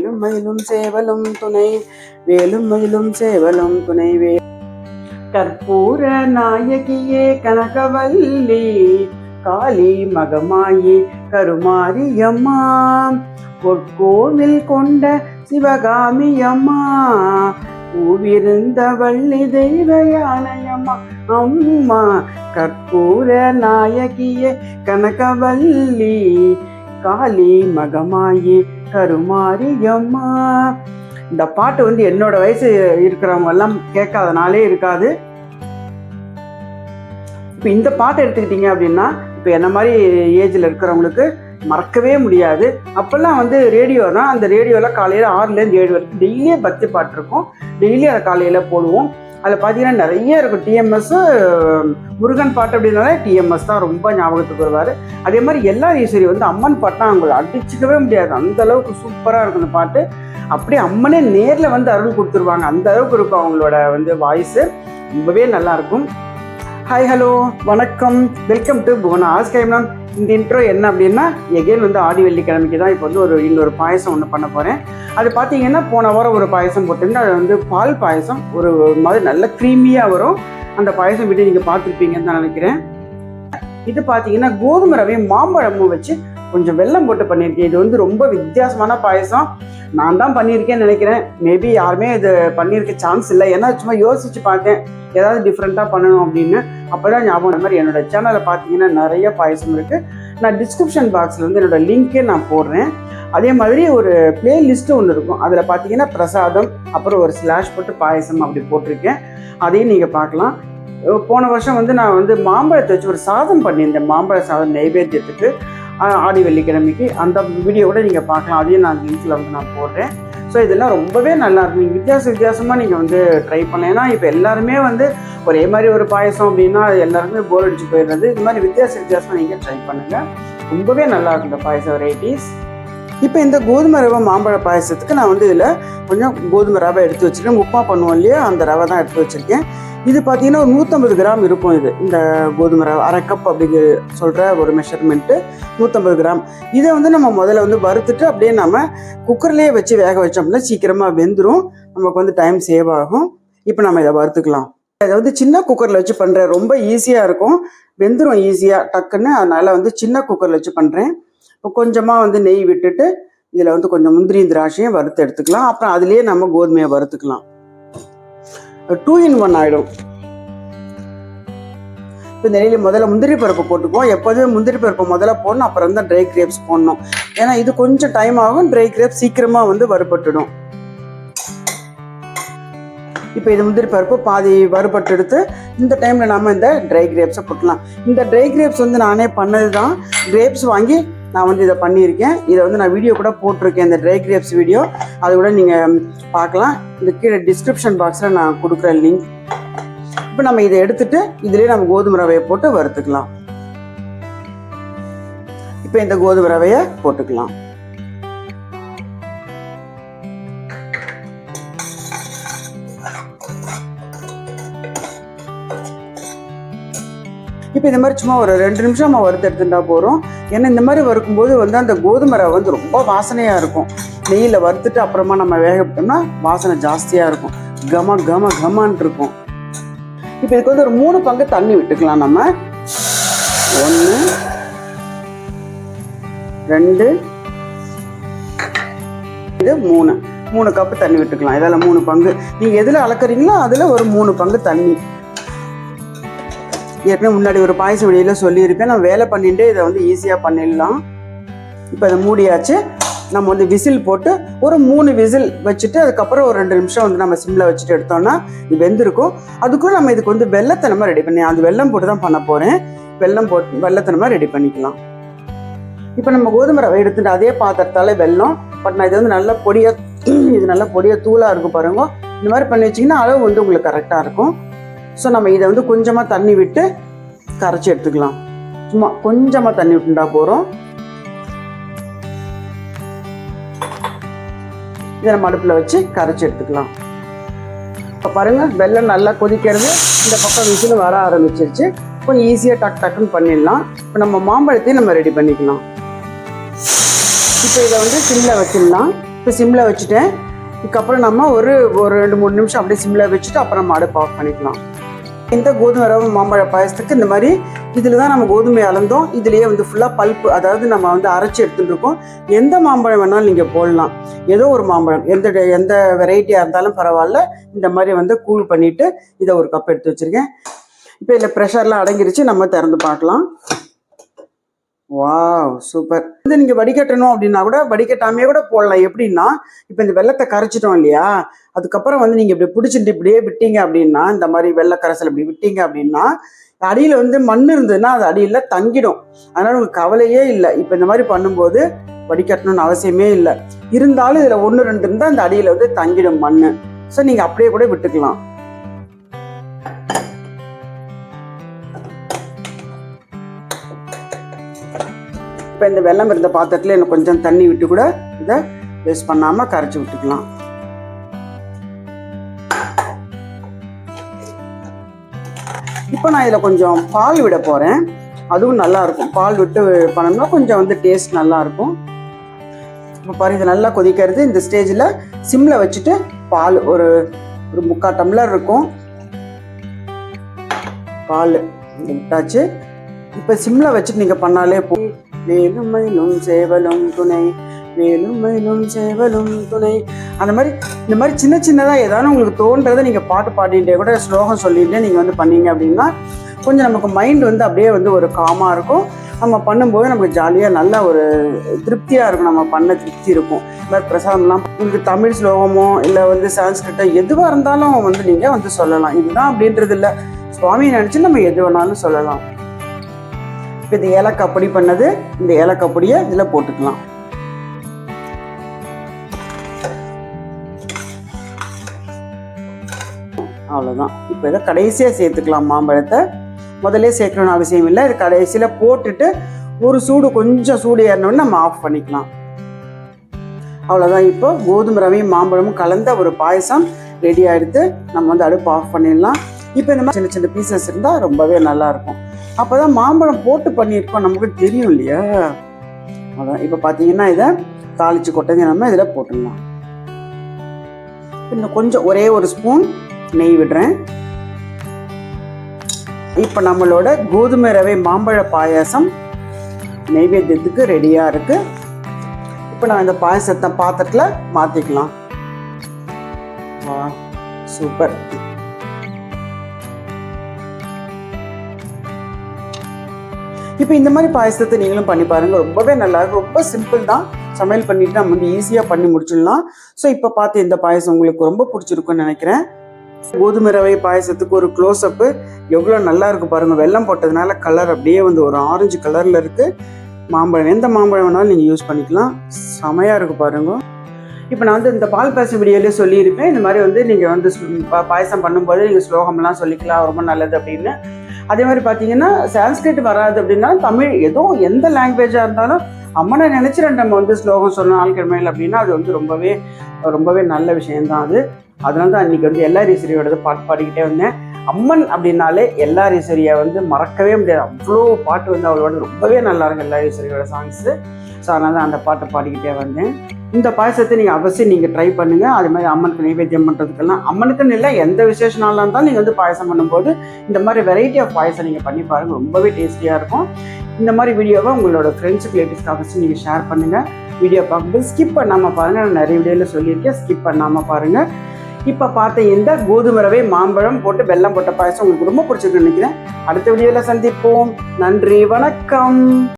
வேலும் மயிலும் சேவலும் துணை வேலும் மயிலும் சேவலும் துணை வே கற்பூர நாயகியே கனகவல்லி காளி மகமாயி கருமாரி அம்மா பொற்கோவில் கொண்ட சிவகாமி அம்மா பூவிருந்த வள்ளி தெய்வயானையம்மா அம்மா கற்பூர நாயகியே கனகவல்லி காளி மகமாயி கருமாரியம்மா இந்த பாட்டு வந்து என்னோட வயசு இருக்கிறவங்க எல்லாம் கேட்காதனாலே இருக்காது. இப்போ இந்த பாட்டை எடுத்துக்கிட்டீங்க அப்படின்னா இப்போ என்ன மாதிரி ஏஜில் இருக்கிறவங்களுக்கு மறக்கவே முடியாது. அப்போல்லாம் வந்து ரேடியோனா அந்த ரேடியோவில் காலையில் ஆறுலேருந்து ஏழு வரைக்கும் டெய்லியே பக்தி பாட்டு இருக்கும். டெய்லி அதை காலையில் போடுவோம். அதில் பார்த்தீங்கன்னா நிறைய இருக்கும். டிஎம்எஸ் முருகன் பாட்டு அப்படின்னாலே டிஎம்எஸ் தான் ரொம்ப ஞாபகத்துக்கு வருவார். அதே மாதிரி எல்லா ஈஸ்வரி வந்து அம்மன் பாட்டுனா அவங்களை அடிச்சுக்கவே முடியாது. அந்த அளவுக்கு சூப்பராக இருக்கும் அந்த பாட்டு. அப்படியே அம்மனே நேரில் வந்து அருள் கொடுத்துருவாங்க. அந்த அளவுக்கு இருக்கும் அவங்களோட வந்து வாய்ஸு ரொம்பவே நல்லா இருக்கும். ஹாய் ஹலோ வணக்கம். வெல்கம் டு புவனா ஆஸ்கைம்லாம் இந்த இன்ட்ரோ என்ன அப்படின்னா எகெயின் வந்து ஆடி வெள்ளிக்கிழமைக்கு தான் இப்போ வந்து ஒரு இன்னொரு பாயசம் ஒன்று பண்ண போகிறேன் அது பார்த்தீங்கன்னா போன வாரம் ஒரு பாயசம் போட்டிருந்தேன். அது வந்து பால் பாயசம். ஒரு மாதிரி நல்ல க்ரீமியாக வரும். அந்த பாயசம் வீட்டு நீங்கள் பார்த்துருப்பீங்கன்னு தான் நினைக்கிறேன். இது பார்த்தீங்கன்னா கோதுமை ரவையும் மாம்பழமும் வச்சு கொஞ்சம் வெள்ளம் போட்டு பண்ணியிருக்கேன். இது வந்து ரொம்ப வித்தியாசமான பாயசம். நான் தான் பண்ணியிருக்கேன்னு நினைக்கிறேன். மேபி யாருமே இது பண்ணியிருக்க சான்ஸ் இல்லை. ஏன்னா சும்மா யோசிச்சு பார்த்தேன். ஏதாவது டிஃப்ரெண்ட்டாக பண்ணணும் அப்படின்னு. அப்போ தான் ஞாபகம் இந்த மாதிரி என்னோட சேனலை பார்த்தீங்கன்னா நிறைய பாயசம் இருக்குது நான் டிஸ்கிரிப்ஷன் பாக்ஸில் வந்து என்னோடய லிங்க்கே நான் போடுறேன். அதே மாதிரி ஒரு பிளேலிஸ்ட்டு ஒன்று இருக்கும். அதில் பார்த்தீங்கன்னா பிரசாதம் அப்புறம் ஒரு ஸ்லாஷ் போட்டு பாயசம் அப்படி போட்டிருக்கேன். அதையும் நீங்கள் பார்க்கலாம். போன வருஷம் வந்து நான் வந்து மாம்பழத்தை வச்சு ஒரு சாதம் பண்ணியிருந்தேன். மாம்பழ சாதம் நைவேத்தியத்துக்கு. ஆடி வெள்ளிக்கிழமைக்கு அந்த வீடியோ கூட நீங்கள் பார்க்கலாம். அதையும் நான் லிங்க்கில் வந்து நான் போடுறேன். ஸோ இதெல்லாம் ரொம்பவே நல்லா இருக்கும். நீங்கள் வித்தியாச வித்தியாசமாக நீங்கள் வந்து ட்ரை பண்ணலாம். ஏன்னா இப்போ எல்லாருமே வந்து ஒரே மாதிரி ஒரு பாயசம் அப்படின்னா அது போர் அடிச்சு போயிடுறது. இது மாதிரி வித்தியாச வித்தியாசமாக நீங்கள் ட்ரை பண்ணுங்கள் ரொம்பவே நல்லா இருக்கும் இந்த பாயச வெரைட்டிஸ் இப்போ இந்த கோதுமை ரவை மாம்பழ பாயசத்துக்கு நான் வந்து இதில் கொஞ்சம் கோதுமை ரவை எடுத்து வச்சுருக்கேன். உப்புமா பண்ணுவோம் இல்லையா? அந்த ரவை தான் எடுத்து வச்சுருக்கேன். இது பார்த்தீங்கன்னா ஒரு நூற்றம்பது கிராம் இருக்கும் இது. இந்த கோதுமை ரவை அரை கப் அப்படிங்கிற சொல்கிற ஒரு மெஷர்மெண்ட்டு நூற்றம்பது கிராம். இதை வந்து நம்ம முதல்ல வந்து வறுத்துட்டு அப்படியே நம்ம குக்கர்லேயே வச்சு வேக வச்சோம்னா சீக்கிரமாக வெந்துடும் நமக்கு வந்து டைம் சேவ் ஆகும். இப்போ நம்ம இதை வறுத்துக்கலாம். இதை வந்து சின்ன குக்கரில் வச்சு பண்ணுறேன் ரொம்ப ஈஸியாக இருக்கும். வெந்துடும் ஈஸியாக டக்குன்னு. அதனால் வந்து சின்ன குக்கரில் வச்சு பண்ணுறேன் இப்போ கொஞ்சமாக வந்து நெய் விட்டுட்டு இதில் வந்து கொஞ்சம் முந்திரி திராட்சையும் வறுத்து எடுத்துக்கலாம். அப்புறம் அதுலேயே நம்ம கோதுமையை வறுத்துக்கலாம். டூ இன் ஒன் ஆகிடும் இப்போ இந்த முதல்ல முந்திரி பருப்பு போட்டுக்குவோம். எப்போதுமே முந்திரி பருப்பு முதல்ல போடணும் அப்புறம் தான் ட்ரை கிரேப்ஸ் போடணும். ஏன்னா இது கொஞ்சம் டைம் ஆகும் ட்ரை கிரேப்ஸ் சீக்கிரமாக வந்து வறுபட்டுடும். இப்போ இது முந்திரி பருப்பு பாதி வறுபட்டு எடுத்து இந்த டைமில் நம்ம இந்த ட்ரை கிரேப்ஸை போட்டலாம் இந்த ட்ரை கிரேப்ஸ் வந்து நானே பண்ணது தான் கிரேப்ஸ் வாங்கி நான் வந்து இதை பண்ணியிருக்கேன். இதை வந்து நான் வீடியோ கூட போட்டிருக்கேன். இந்த ட்ரை கிரேப்ஸ் வீடியோ அது கூட நீங்கள் பார்க்கலாம். இந்த கீழே டிஸ்கிரிப்ஷன் பாக்ஸில் நான் கொடுக்குற லிங்க் இப்போ நம்ம இதை எடுத்துட்டு இதுலேயே நம்ம கோதுமை ரவையை போட்டு வறுத்துக்கலாம். இப்போ இந்த கோதுமை ரவையை போட்டுக்கலாம். இப்போ இந்த மாதிரி சும்மா ஒரு ரெண்டு நிமிஷம் நம்ம வறுத்து எடுத்துட்டா போகிறோம் ஏன்னா இந்த மாதிரி வறுக்கும்போது வந்து அந்த கோதுமை ரவை வந்து ரொம்ப வாசனையாக இருக்கும். நெய்யில் வறுத்துட்டு அப்புறமா நம்ம வேக விட்டோம்னா வாசனை ஜாஸ்தியாக இருக்கும். கம கம கமான் இருக்கும். இப்போ இதுக்கு வந்து ஒரு மூணு பங்கு தண்ணி விட்டுக்கலாம் நம்ம. ஒன்று ரெண்டு இது மூணு. மூணு கப்பு தண்ணி விட்டுக்கலாம். இதில் மூணு பங்கு. நீங்கள் எதில் அளக்குறீங்களோ அதில் ஒரு மூணு பங்கு தண்ணி. ஏற்கனவே முன்னாடி ஒரு பாயச வெளியில் சொல்லியிருப்பேன். நான் வேலை பண்ணிட்டு இதை வந்து ஈஸியாக பண்ணிடலாம். இப்போ அதை மூடியாச்சு. நம்ம வந்து விசில் போட்டு ஒரு மூணு விசில் வச்சுட்டு அதுக்கப்புறம் ஒரு ரெண்டு நிமிஷம் வந்து நம்ம சிம்மில் வச்சுட்டு எடுத்தோம்னா இது வெந்திருக்கும். அதுக்குள்ள நம்ம இதுக்கு வந்து வெள்ளத்தை நம்ம ரெடி பண்ணி அந்த வெல்லம் போட்டு தான் பண்ண போகிறேன் வெல்லம் போட்டு வெள்ளத்தை நம்ம ரெடி பண்ணிக்கலாம். இப்போ நம்ம கோதுமை ரவை எடுத்துட்டு அதே பாத்திரத்தாலே வெல்லம் பட் நான் இது வந்து நல்ல பொடியாக இது நல்ல பொடியாக தூளாக இருக்கும் பாருங்க. இந்த மாதிரி பண்ணி வச்சிங்கன்னா அளவு வந்து உங்களுக்கு கரெக்டாக இருக்கும். ஸோ நம்ம இதை வந்து கொஞ்சமாக தண்ணி விட்டு கரைச்சி எடுத்துக்கலாம். சும்மா கொஞ்சமாக தண்ணி விட்டுண்டா போகிறோம் இதை நம்ம அடுப்பில் வச்சு கரைச்சி எடுத்துக்கலாம். இப்போ பாருங்கள் வெள்ளம் நல்லா கொதிக்கிறது இந்த பக்கம் விசில் வர ஆரம்பிச்சிருச்சு. கொஞ்சம் ஈஸியாக டக் டக்குன்னு பண்ணிடலாம். இப்போ நம்ம மாம்பழத்தையும் நம்ம ரெடி பண்ணிக்கலாம். இப்போ இதை வந்து சிம்மில் வச்சிடலாம். இப்போ சிம்மில் வச்சுட்டேன். இதுக்கப்புறம் நம்ம ஒரு ஒரு ரெண்டு மூணு நிமிஷம் அப்படியே சிம்மில் வச்சுட்டு அப்புறம் நம்ம அடுப்பு ஆஃப் பண்ணிக்கலாம். இந்த கோதுமை ரவை மாம்பழ பாயசத்துக்கு இந்த மாதிரி இதில் தான் நம்ம கோதுமை அளந்தோம். இதுலேயே வந்து ஃபுல்லாக பல்ப்பு அதாவது நம்ம வந்து அரைச்சி எடுத்துகிட்டு இருக்கோம். எந்த மாம்பழம் வேணாலும் நீங்கள் போடலாம். ஏதோ ஒரு மாம்பழம். எந்த எந்த வெரைட்டியாக இருந்தாலும் பரவாயில்ல. இந்த மாதிரி வந்து கூழ் பண்ணிவிட்டு இதை ஒரு கப் எடுத்து வச்சுருக்கேன். இப்போ இதில் ப்ரெஷர்லாம் அடங்கிருச்சு. நம்ம திறந்து பார்க்கலாம். Wow super. வந்து நீங்கள் வடிகட்டணும் அப்படின்னா கூட வடிகட்டாமே கூட போடலாம். எப்படின்னா இப்போ இந்த வெள்ளத்தை கரைச்சிட்டோம் இல்லையா? அதுக்கப்புறம் வந்து நீங்கள் இப்படி பிடிச்சிட்டு இப்படியே விட்டீங்க அப்படின்னா இந்த மாதிரி வெள்ளை கரைசல் இப்படி விட்டீங்க அப்படின்னா அடியில் வந்து மண் இருந்ததுன்னா அது அடியில் தங்கிடும். அதனால உங்களுக்கு கவலையே இல்லை. இப்போ இந்த மாதிரி பண்ணும்போது வடிகட்டணும்னு அவசியமே இல்லை. இருந்தாலும் இதில் ஒன்று ரெண்டு இருந்தால் அந்த அடியில் வந்து தங்கிடும் மண் ஸோ நீங்கள் அப்படியே கூட விட்டுக்கலாம். இப்போ இந்த வெள்ளம் இருந்த பாத்திரத்தில் எனக்கு கொஞ்சம் தண்ணி விட்டு கூட இதை வேஸ்ட் பண்ணாமல் கரைச்சி விட்டுக்கலாம். இப்போ நான் இதில் கொஞ்சம் பால் விட போகிறேன் அதுவும் நல்லாயிருக்கும் பால் விட்டு பண்ணோம்னா கொஞ்சம் வந்து டேஸ்ட் நல்லாயிருக்கும் இப்போ பாரு இது நல்லா கொதிக்கிறது இந்த ஸ்டேஜில் சிம்மில் வச்சுட்டு பால் ஒரு ஒரு முக்கால் டம்ளர் இருக்கும். பால் விட்டாச்சு. இப்போ சிம்மில் வச்சுட்டு நீங்கள் பண்ணாலே போ வேலும் மயிலும் சேவலும் துணை. வேலும் மயிலும் சேவலும் துணை. அந்த மாதிரி இந்த மாதிரி சின்ன சின்னதாக ஏதாவது உங்களுக்கு தோன்றதை நீங்கள் பாட்டு பாடிட்டே கூட ஸ்லோகம் சொல்லிகிட்டே நீங்கள் வந்து பண்ணீங்க அப்படின்னா கொஞ்சம் நமக்கு மைண்ட் வந்து அப்படியே வந்து ஒரு காமாக இருக்கும். நம்ம பண்ணும்போது நமக்கு ஜாலியாக நல்ல ஒரு திருப்தியாக இருக்கும். நம்ம பண்ண திருப்தி இருக்கும். இந்த மாதிரி பிரசாதம்லாம் உங்களுக்கு தமிழ் ஸ்லோகமோ இல்லை வந்து சான்ஸ்கிரிட்டோ எதுவாக இருந்தாலும் வந்து நீங்கள் வந்து சொல்லலாம். இதுதான் அப்படின்றது இல்லை. சுவாமியை நினச்சி நம்ம எது வேணாலும் சொல்லலாம். இப்போ இந்த ஏலக்காய் பொடி பண்ணது இந்த ஏலக்காய் பொடியை இதில் போட்டுக்கலாம். அவ்வளோதான் இப்போ இதை கடைசியாக சேர்த்துக்கலாம் மாம்பழத்தை. முதல்ல சேர்க்கணும்னு அவசியம் இல்லை. இது கடைசியில் போட்டுட்டு ஒரு சூடு கொஞ்சம் சூடு ஏறினோன்னு நம்ம ஆஃப் பண்ணிக்கலாம். அவ்வளோதான் இப்போ கோதுமை ரவையும் மாம்பழமும் கலந்த ஒரு பாயசம் ரெடி ஆகிடுது நம்ம வந்து அடுப்பு ஆஃப் பண்ணிடலாம். இப்போ இந்த மாதிரி சின்ன சின்ன பீசஸ் இருந்தால் ரொம்பவே நல்லாயிருக்கும் அப்போ தான் மாம்பழம் போட்டு பண்ணியிருக்கோம். நமக்கு தெரியும் இல்லையா? அதான் இப்போ பார்த்தீங்கன்னா இதை தாளித்து கொட்டதை நம்ம இதில் போட்டுடலாம். இன்னும் கொஞ்சம் ஒரே ஒரு ஸ்பூன் நெய் விடுறேன். இப்போ நம்மளோட கோதுமை ரவை மாம்பழ பாயாசம் நெய்வேத்தியத்துக்கு ரெடியாக இருக்குது இப்போ நான் இந்த பாயசத்தை பாத்திரத்தில் மாற்றிக்கலாம் வா சூப்பர். இப்போ இந்த மாதிரி பாயசத்தை நீங்களும் பண்ணி பாருங்க. ரொம்பவே நல்லா இருக்கும் ரொம்ப சிம்பிள் தான். சமையல் பண்ணிட்டு நம்ம வந்து ஈஸியாக பண்ணி முடிச்சிடலாம். ஸோ இப்போ பார்த்து இந்த பாயசம் உங்களுக்கு ரொம்ப பிடிச்சிருக்குன்னு நினைக்கிறேன். கோதுமை ரவை பாயசத்துக்கு ஒரு க்ளோஸ் அப்பு எவ்வளோ நல்லா இருக்கும் பாருங்க. வெள்ளம் போட்டதுனால கலர் அப்படியே வந்து ஒரு ஆரஞ்சு கலரில் இருக்கு. மாம்பழம் எந்த மாம்பழம் வேணாலும் நீங்கள் யூஸ் பண்ணிக்கலாம். செமையாக இருக்கு பாருங்க. இப்போ நான் வந்து இந்த பால் பாயசம் வீடியோலேயே சொல்லியிருப்பேன். இந்த மாதிரி வந்து நீங்கள் வந்து பாயசம் பண்ணும்போது நீங்கள் ஸ்லோகம்லாம் சொல்லிக்கலாம். ரொம்ப நல்லது அப்படின்னு. அதே மாதிரி பார்த்தீங்கன்னா சான்ஸ்கிரிட் வராது அப்படின்னா தமிழ் ஏதோ எந்த லாங்குவேஜாக இருந்தாலும் அம்மனை நினச்சி நம்ம வந்து ஸ்லோகம் சொல்லணும் ஆழ்கிழமையில் அப்படின்னா அது வந்து ரொம்பவே ரொம்பவே நல்ல விஷயம்தான் அது. அதனால தான் அன்றைக்கி வந்து எல்லா ரீசரியோடது பாட்டு பாடிக்கிட்டே வந்தேன். அம்மன் அப்படின்னாலே எல்லா ஈஸ்வரியை வந்து மறக்கவே முடியாது. அவ்வளோ பாட்டு வந்து அவளோட ரொம்பவே நல்லா இருக்கும் எல்லா ரீசரியோட சாங்ஸு ஸோ அதனால தான் அந்த பாட்டை பாடிக்கிட்டே வந்தேன். இந்த பாயசத்தை நீங்கள் அவசியம் நீங்கள் ட்ரை பண்ணுங்கள் அது மாதிரி அம்மனுக்கு நைவேத்தியம் பண்ணுறதுக்கெல்லாம் அம்மனுக்குன்னு இல்லை எந்த விசேஷ நாளாக இருந்தாலும் நீங்கள் வந்து பாயசம் பண்ணும்போது இந்த மாதிரி வெரைட்டி ஆஃப் பாயசம் நீங்கள் பண்ணி பாருங்கள் ரொம்பவே டேஸ்டியாக இருக்கும். இந்த மாதிரி வீடியோவை உங்களோட ஃப்ரெண்ட்ஸுக்கு ரிலேட்டிவ்ஸ்க்கு அவசியம் நீங்கள் ஷேர் பண்ணுங்கள் வீடியோ பார்க்கும்போது ஸ்கிப் பண்ணாமல் பாருங்கள் நான் நிறைய வீடியோவில் சொல்லியிருக்கேன். ஸ்கிப் பண்ணாமல் பாருங்கள் இப்போ பார்த்த இந்த கோதுமை ரவை மாம்பழம் போட்டு வெல்லம் போட்ட பாயசம் உங்களுக்கு ரொம்ப பிடிச்சிருக்குன்னு நினைக்கிறேன். அடுத்த வீடியோவில் சந்திப்போம். நன்றி வணக்கம்.